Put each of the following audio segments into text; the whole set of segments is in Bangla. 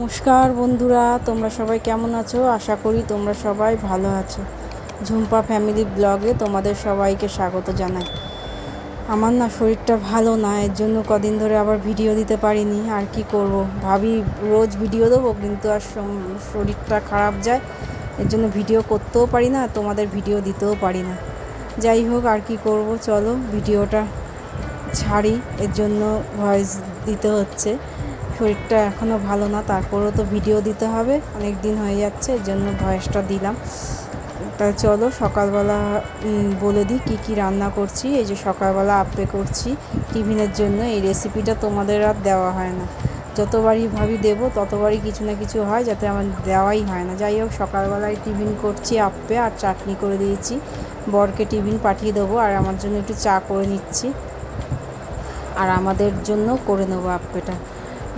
নমস্কার বন্ধুরা, তোমরা সবাই কেমন আছো? আশা করি তোমরা সবাই ভালো আছো। ঝুম্পা ফ্যামিলি ব্লগে তোমাদের সবাইকে স্বাগত জানাই। আমার না শরীরটা ভালো না, এর জন্য কদিন ধরে আবার ভিডিও দিতে পারিনি। আর কি করব? ভাবি রোজ ভিডিও দেবো, কিন্তু আর শরীরটা খারাপ যায়, এর জন্য ভিডিও করতেও পারি না, তোমাদের ভিডিও দিতেও পারি না। যাই হোক, আর কি করব? চলো, ভিডিওটা ছাড়ি, এর জন্য ভয়েস দিতে হচ্ছে। শরীরটা এখনও ভালো না, তারপরেও তো ভিডিও দিতে হবে। অনেক দিন হয়ে যাচ্ছে, এর জন্য ভয়েসটা দিলাম। তা চলো, সকালবেলা বলে দিই কী কী রান্না করছি। এই যে সকালবেলা আপে করছি টিফিনের জন্য, এই রেসিপিটা তোমাদের আর দেওয়া হয় না। যতবারই ভাবি দেবো, ততবারই কিছু না কিছু হয় যাতে আমার দেওয়াই হয় না। যাই হোক, সকালবেলায় টিফিন করছি আপে, আর চাটনি করে দিয়েছি। বরকে টিফিন পাঠিয়ে দেবো, আর আমার জন্য একটু চা করে নিচ্ছি। আর আমাদের জন্য করে নেব আপ্পেটা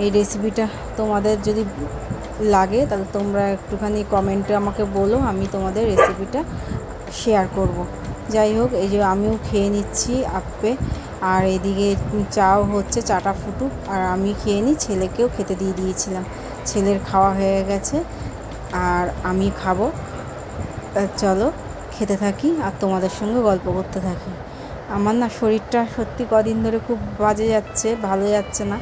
এই রেসিপিটা তোমাদের যদি লাগে, তাহলে তোমরা একটুখানি কমেন্টে আমাকে বলো, আমি তোমাদের রেসিপিটা শেয়ার করব। যাই হোক, এই যে আমিও খেয়ে নিচ্ছি আপে আর এদিকে চাও হচ্ছে চাটা ফুটুক, আর আমি খেয়ে নিই, ছেলেকেও খেতে দিয়ে দিয়েছিলাম। ছেলের খাওয়া হয়ে গেছে, আর আমি খাব। চলো, খেতে থাকি, আর তোমাদের সঙ্গে গল্প করতে থাকি। আমার না শরীরটা সত্যি কদিন ধরে খুব বাজে যাচ্ছে, ভালো যাচ্ছে না।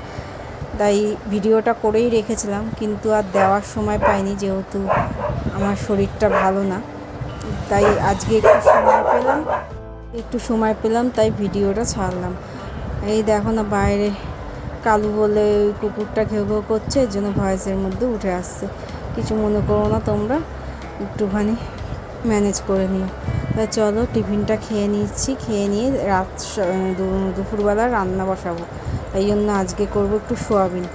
তাই ভিডিওটা করেই রেখেছিলাম, কিন্তু আর দেওয়ার সময় পাইনি যেহেতু আমার শরীরটা ভালো না। তাই আজকে একটু সময় পেলাম, একটু সময় পেলাম, তাই ভিডিওটা ছাড়লাম। এই দেখো না, বাইরে কালু বলে ওই কুকুরটা ঘেউ ঘেউ করছে এর জন্য ভয়েসের মধ্যে উঠে আসছে। কিছু মনে করো না তোমরা, একটুখানি ম্যানেজ করে নিও। তা চলো, টিফিনটা খেয়ে নিচ্ছি, খেয়ে নিয়ে রাত দুপুরবেলা রান্না বসাবো। তাই জন্য আজকে করব একটু সোয়াবিন।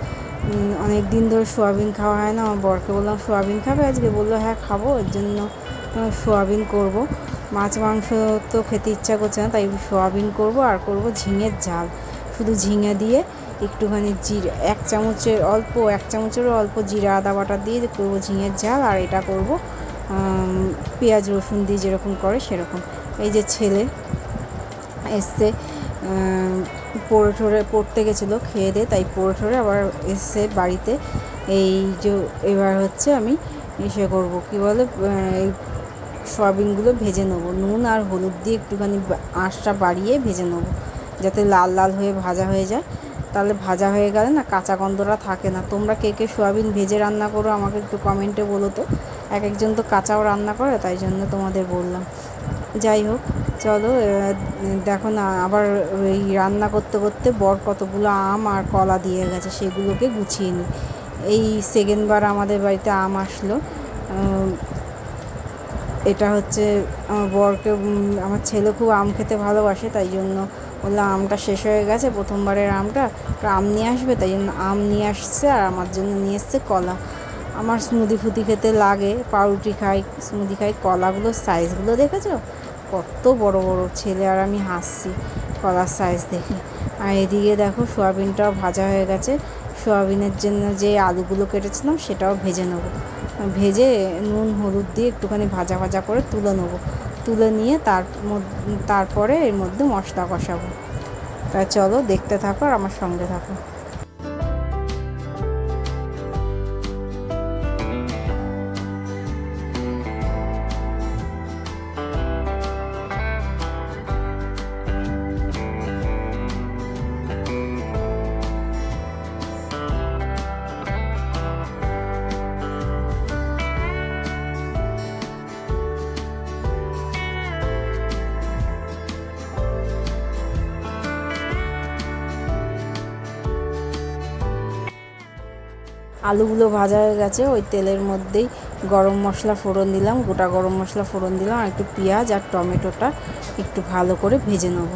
অনেক দিন ধরে সোয়াবিন খাওয়া হয় না, আমার বরকে বললাম, সোয়াবিন খাবে? আজকে বলল হ্যাঁ খাব, এর জন্য সোয়াবিন করব। মাছ, মাংস তো খেতে ইচ্ছা করছে না, তাই সোয়াবিন করব আর করব ঝিঙের ঝাল। শুধু ঝিঙে দিয়ে একটুখানি জিরা, এক চামচের অল্প, এক চামচেরও অল্প জিরা, আদা বাটা দিয়ে করব ঝিঙের ঝাল, আর এটা করব পেঁয়াজ রসুন দিয়ে যেরকম করে সেরকম। এই যে ছেলে এসছে পড়ে ঠরে পড়তে গেছিল খেয়ে দিয়ে, তাই পড়ে ঠরে আবার এসে বাড়িতে এই যে এবার হচ্ছে আমি ইসে করব। কি বলে এই সয়াবিনগুলো ভেজে নেব। নুন আর হলুদ দিয়ে একটুখানি আঁশটা বাড়িয়ে ভেজে নেব, যাতে লাল লাল হয়ে ভাজা হয়ে যায়। তাহলে ভাজা হয়ে গেলে না কাঁচা গন্ধটা থাকে না। তোমরা কে কে সোয়াবিন ভেজে রান্না করো আমাকে একটু কমেন্টে বলো তো। এক একজন তো কাঁচাও রান্না করে, তাই জন্য তোমাদের বললাম। যাই হোক চলো দেখো না, আবার এই রান্না করতে করতে বর কতগুলো আম আর কলা দিয়ে গেছে, সেগুলোকে গুছিয়ে নিই এই সেকেন্ডবার আমাদের বাড়িতে আম আসলো। এটা হচ্ছে আমার বরকে আমার ছেলে খুব আম খেতে ভালোবাসে, তাই জন্য বলল আমটা শেষ হয়ে গেছে, প্রথমবারের আমটা আম নিয়ে আসবে, তাই জন্য আম নিয়ে আসছে আর আমার জন্য নিয়ে এসছে কলা। আমার স্মুদি ফুদি খেতে লাগে, পাউরুটি খাই স্মুদি খাই কলাগুলোর সাইজগুলো দেখেছ? কত বড় বড় ছেলে, আর আমি হাসছি কলার সাইজ দেখে। আর এদিকে দেখো সোয়াবিনটাও ভাজা হয়ে গেছে। সোয়াবিনের জন্য যে আলুগুলো কেটেছিলাম সেটাও ভেজে নেব। ভেজে নুন, হলুদ দিয়ে একটুখানি ভাজা ভাজা করে তুলে নেব। তুলে নিয়ে তার তারপরে এর মধ্যে মশলা কষাবো। তা চলো দেখতে থাকো আর আমার সঙ্গে থাকো। আলুগুলো ভাজা হয়ে গেছে, ওই তেলের মধ্যেই গরম মশলা ফোড়ন দিলাম, গোটা গরম মশলা ফোড়ন দিলাম, আর একটু পেঁয়াজ আর টমেটোটা একটু ভালো করে ভেজে নেব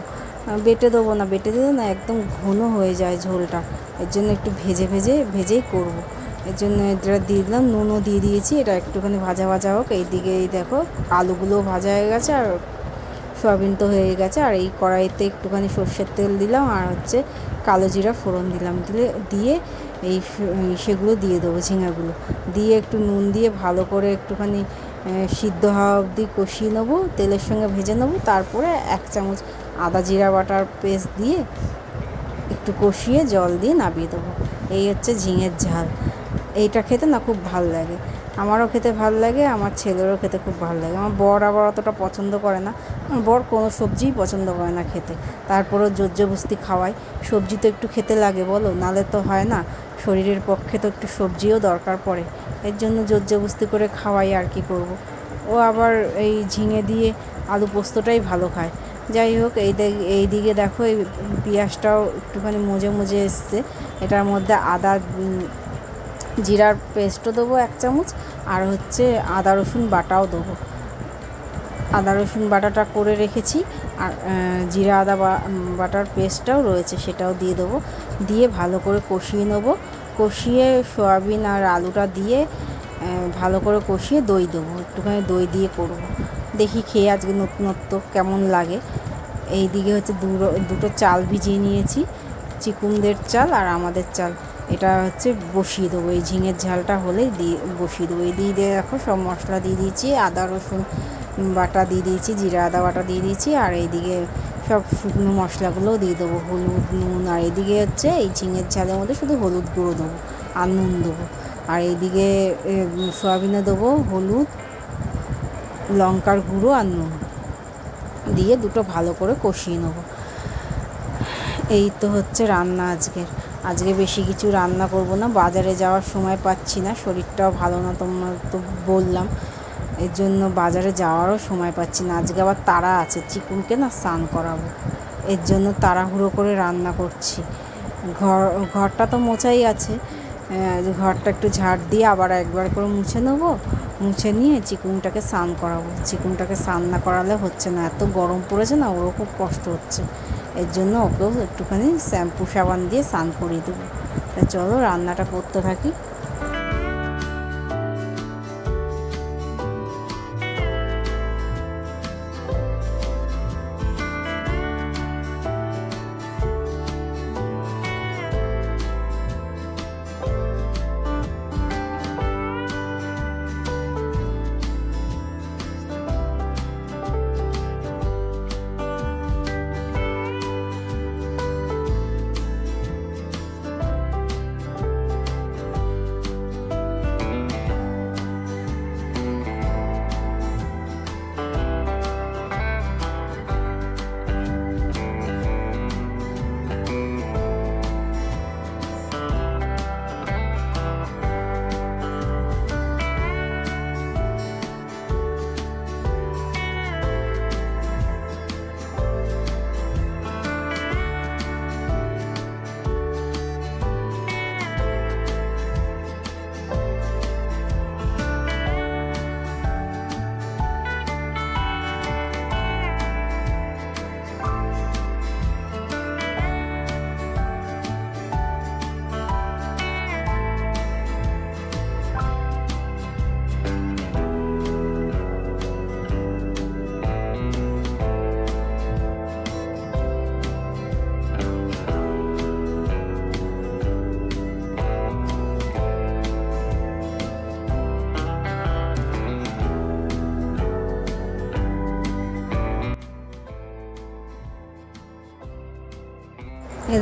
বেটে দেবো না, বেটে দিলে না একদম ঘন হয়ে যায় ঝোলটা, এর জন্য একটু ভেজে ভেজে ভেজেই করব। এর জন্য এটা দিয়ে দিলাম, নুনও দিয়ে দিয়েছি, এটা একটুখানি ভাজা ভাজা হোক, এইদিকে এই দেখো আলুগুলো ভাজা হয়ে গেছে আর সয়াবিন তো হয়ে গেছে, আর এই কড়াইতে একটুখানি সর্ষের তেল দিলাম, আর হচ্ছে কালো জিরা ফোড়ন দিলাম, দিলে দিয়ে এই সেগুলো দিয়ে দেবো, ঝিঙাগুলো। দিয়ে একটু নুন দিয়ে ভালো করে একটুখানি সিদ্ধ হওয়া অবধি কষিয়ে নেব, তেলের সঙ্গে ভেজে নেব, তারপরে এক চামচ আদা জিরা বাটার পেস্ট দিয়ে একটু কষিয়ে জল দিয়ে নামিয়ে দেবো। এই হচ্ছে ঝিঙের ঝাল। এইটা খেতে না খুব ভালো লাগে। আমারও খেতে ভালো লাগে, আমার ছেলেরও খেতে খুব ভালো লাগে। আমার বর আবার অতটা পছন্দ করে না। আমার বর কোনো সবজিই পছন্দ করে না খেতে। তারপরেও জোর জবস্তি খাওয়াই সবজি তো একটু খেতে লাগে বলো, নালে তো হয় না। শরীরের পক্ষে তো একটু সবজিও দরকার পড়ে। এর জন্য জোর জবস্তি করে খাওয়াই আর কি করব। ও আবার এই ঝিঙে দিয়ে আলু পোস্তটাই ভালো খায়। যাই হোক, এই এই দিকে দেখো, এই পেঁয়াজটাও একটুখানি মজে মজে এসছে। এটার মধ্যে আদা জিরার পেস্টও দেবো এক চামচ, আর হচ্ছে আদা রসুন বাটাও দেবো। আদা রসুন বাটাটা করে রেখেছি, আর জিরা আদা বাটার পেস্টটাও রয়েছে, সেটাও দিয়ে দেবো। দিয়ে ভালো করে কষিয়ে নেব। কষিয়ে সয়াবিন আর আলুটা দিয়ে ভালো করে কষিয়ে দই দেবো। একটুখানি দই দিয়ে করব। দেখি খেয়ে আজকে নতুনত্ব কেমন লাগে। এই দিকে হচ্ছে দুটো চাল ভিজিয়ে নিয়েছি, চিকুনদের চাল আর আমাদের চাল। এটা হচ্ছে বসিয়ে দেবো। এই ঝিঙের ঝালটা হলেই দিয়ে বসিয়ে দেবো। এই দিয়ে দিয়ে দেখো সব মশলা দিয়ে দিয়েছি, আদা, রসুন বাটা দিয়ে দিয়েছি, জিরা, আদা বাটা দিয়ে দিয়েছি, আর এইদিকে সব শুকনো মশলাগুলোও দিয়ে দেবো, হলুদ, নুন, আর এদিকে হচ্ছে এই ঝিঙের ঝালের মধ্যে শুধু হলুদ গুঁড়ো দেবো আর নুন দেবো। আর এইদিকে সয়াবিনে দেবো হলুদ, লঙ্কার গুঁড়ো আর নুন দিয়ে দুটো ভালো করে কষিয়ে নেব। এই তো হচ্ছে রান্না আজকের। আজকে বেশি কিছু রান্না করব না, বাজারে যাওয়ার সময় পাচ্ছি না, শরীরটাও ভালো না তোমার তো বললাম। এর জন্য বাজারে যাওয়ারও সময় পাচ্ছি না, আজকে আবার তারা আছে, চিকুনকে না স্নান করাবো। এর জন্য তাড়াহুড়ো করে রান্না করছি। ঘর, ঘরটা তো মোছাই আছে ঘরটা একটু ঝাড় দিয়ে আবার একবার করে মুছে নেব, মুছে নিয়ে চিকুনটাকে স্নান করাবো। চিকুনটাকে স্নান না করালে হচ্ছে না, এত গরম পড়েছে না, ওরও খুব কষ্ট হচ্ছে। এর জন্য ওকেও একটুখানি শ্যাম্পু সাবান দিয়ে স্নান করিয়ে দেবো। তা চলো, রান্নাটা করতে থাকি।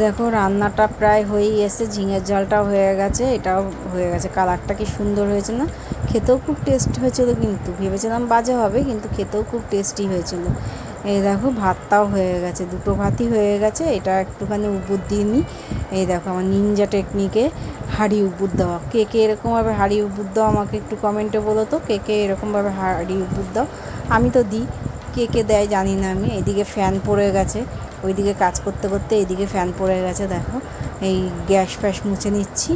দেখো, রান্নাটা প্রায় হয়েই এসে ঝিঙের ঝালটাও হয়ে গেছে, এটাও হয়ে গেছে। কালারটা কি সুন্দর হয়েছে না? খেতেও খুব টেস্ট হয়েছিল কিন্তু, ভেবেছিলাম বাজে হবে, কিন্তু খেতেও খুব টেস্টি হয়েছিল। এই দেখো, ভাতটাও হয়ে গেছে, দুটো ভাতই হয়ে গেছে, এটা একটুখানি উপুর দিয়ে নিই। এই দেখো, আমার নিনজা টেকনিকে হাঁড়ি উপুর দেওয়া। কে কে এরকমভাবে হাঁড়ি উপুর দাও, আমাকে একটু কমেন্টে বলো তো, কে কে এরকমভাবে হাঁড়ি উপুর দাও। আমি তো দিই, কে কে দেয় জানি না আমি, এদিকে ফ্যান পড়ে গেছে। ওইদিকে কাজ করতে করতে এইদিকে ফ্যান পড়ে গেছে, দেখো। এই গ্যাস ফ্যাস মুছে নিচ্ছি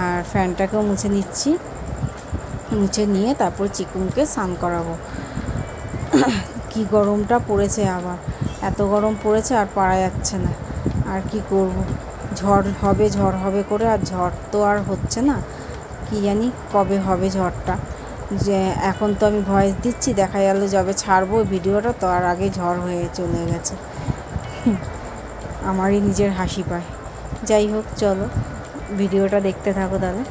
আর ফ্যানটাকেও মুছে নিচ্ছি। মুছে নিয়ে তারপর চিকুনকে স্নান করাবো। কি গরমটা পড়েছে আবার। এত গরম পড়েছে আর পারা যাচ্ছে না। আর কি করব? ঝড় হবে ঝড় হবে করে আর ঝড় তো আর হচ্ছে না। কি জানি কবে হবে ঝড়টা। যে এখন তো আমি ভয়েস দিচ্ছি, দেখা গেল যবে ছাড়বো ভিডিওটা তো আর আগে ঝড় হয়ে চলে গেছে। আমারই নিজের হাসি পায়। যাই হোক চলো ভিডিওটা দেখতে থাকো তাহলে।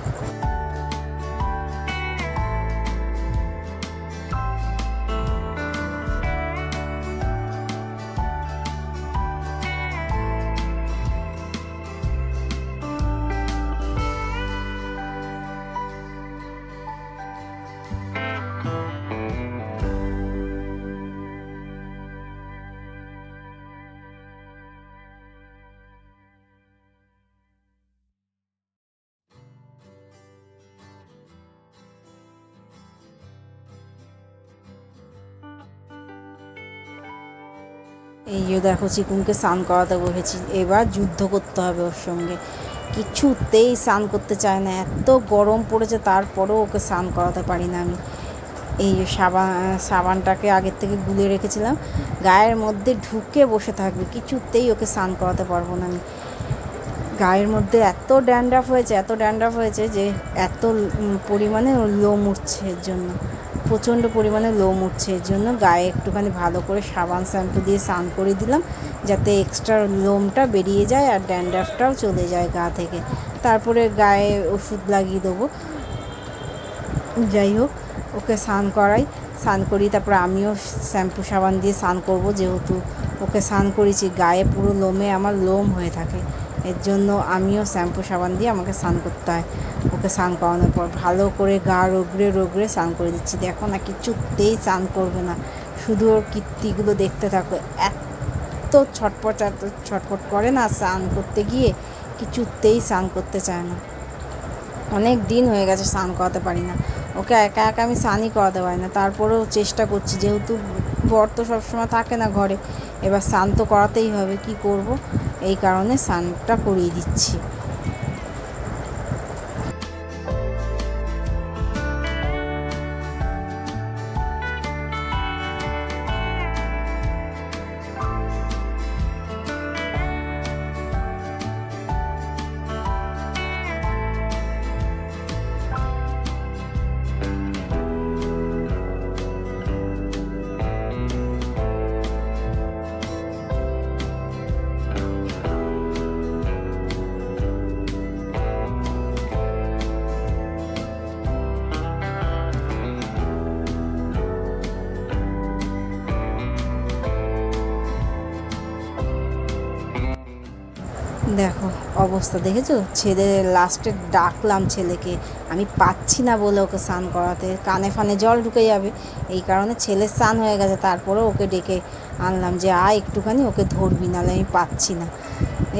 এই যে দেখো চিকুনকে স্নান করাতে বসেছি। এবার যুদ্ধ করতে হবে ওর সঙ্গে। কিছুতেই স্নান করতে চায় না। এত গরম পড়েছে, তারপরেও ওকে স্নান করাতে পারি না আমি। এই যে সাবান, সাবানটাকে আগের থেকে গুলে রেখেছিলাম। গায়ের মধ্যে ঢুকে বসে থাকবে। কিছুতেই ওকে স্নান করাতে পারব না আমি। গায়ের মধ্যে এত ড্যান্ড্রাফ হয়েছে, এত ড্যান্ড্রাফ হয়েছে যে এত পরিমাণে লোম উঠছে এর জন্য। প্রচণ্ড পরিমাণে লোম উঠছে, এর জন্য গায়ে একটুখানি ভালো করে সাবান শ্যাম্পু দিয়ে স্নান করে দিলাম, যাতে এক্সট্রা লোমটা বেরিয়ে যায় আর ড্যান্ড্রাফটাও চলে যায় গা থেকে। তারপরে গায়ে ওষুধ লাগিয়ে দেবো। যাই হোক, ওকে স্নান করাই, স্নান করি তারপর আমিও শ্যাম্পু সাবান দিয়ে স্নান করব, যেহেতু ওকে স্নান করেছি, গায়ে পুরো লোমে আমার লোম হয়ে থাকে। এর জন্য আমিও শ্যাম্পু সাবান দিয়ে আমাকে স্নান করতে হয়। ওকে স্নান করানোর পর ভালো করে গা রগড়ে রগড়ে স্নান করে দিচ্ছি। দেখো না, কিছুতেই স্নান করবে না। শুধু ওর কীর্তিগুলো দেখতে থাকো। এত ছটপট এত ছটপট করে না স্নান করতে গিয়ে কিছুতেই স্নান করতে চায় না। অনেক দিন হয়ে গেছে স্নান করাতে পারি না। ওকে একা একা আমি স্নানই করাতে পারি না। তারপরেও চেষ্টা করছি, যেহেতু বর তো সবসময় থাকে না ঘরে। এবার স্নান তো করাতেই হবে, কি করব? এই কারণে স্নানটা করিয়ে দিচ্ছি। অবস্থা দেখেছ? ছেলে লাস্টে ডাকলাম ছেলেকে। আমি পাচ্ছি না বলে ওকে স্নান করাতে। কানে ফানে জল ঢুকে যাবে। এই কারণে ছেলে স্নান হয়ে গেছে। তারপরে ওকে ডেকে আনলাম যে, আয় একটুখানি, ওকে ধরবি, নাহলে আমি পাচ্ছি না।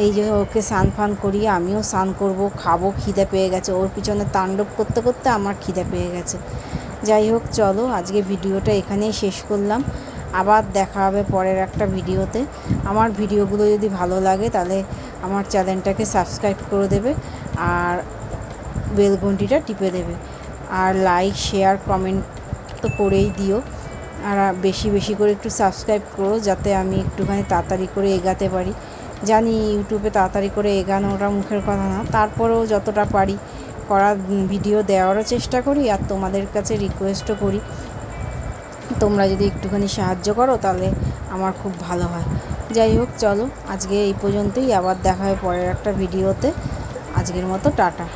এই যে ওকে স্নান ফান করিয়ে আমিও স্নান করব, খাব, খিদে পেয়ে গেছে। ওর পিছনে তাণ্ডব করতে করতে আমার খিদে পেয়ে গেছে। যাই হোক, চলো, আজকে ভিডিওটা এখানেই শেষ করলাম। আবার দেখা হবে পরের একটা ভিডিওতে। আমার ভিডিওগুলো যদি ভালো লাগে, তাহলে আমার চ্যানেলটাকে সাবস্ক্রাইব করে দেবে আর বেল ঘন্টিটা টিপে দেবে। আর লাইক, শেয়ার, কমেন্ট তো করেই দিও। আর বেশি বেশি করে একটু সাবস্ক্রাইব করো, যাতে আমি একটুখানি তাড়াতাড়ি করে এগাতে পারি। জানি ইউটিউবে তাড়াতাড়ি করে এগানোটা মুখের কথা না। তারপরেও যতটা পারি করার ভিডিও দেওয়ারও চেষ্টা করি আর তোমাদের কাছে রিকোয়েস্টও করি। তোমরা যদি একটুখানি সাহায্য করো, তাহলে আমার খুব ভালো হয়। যাই হোক, চলো আজকে এই পর্যন্তই। আবার দেখা হয় পরের একটা ভিডিওতে। আজকের মতো টাটা।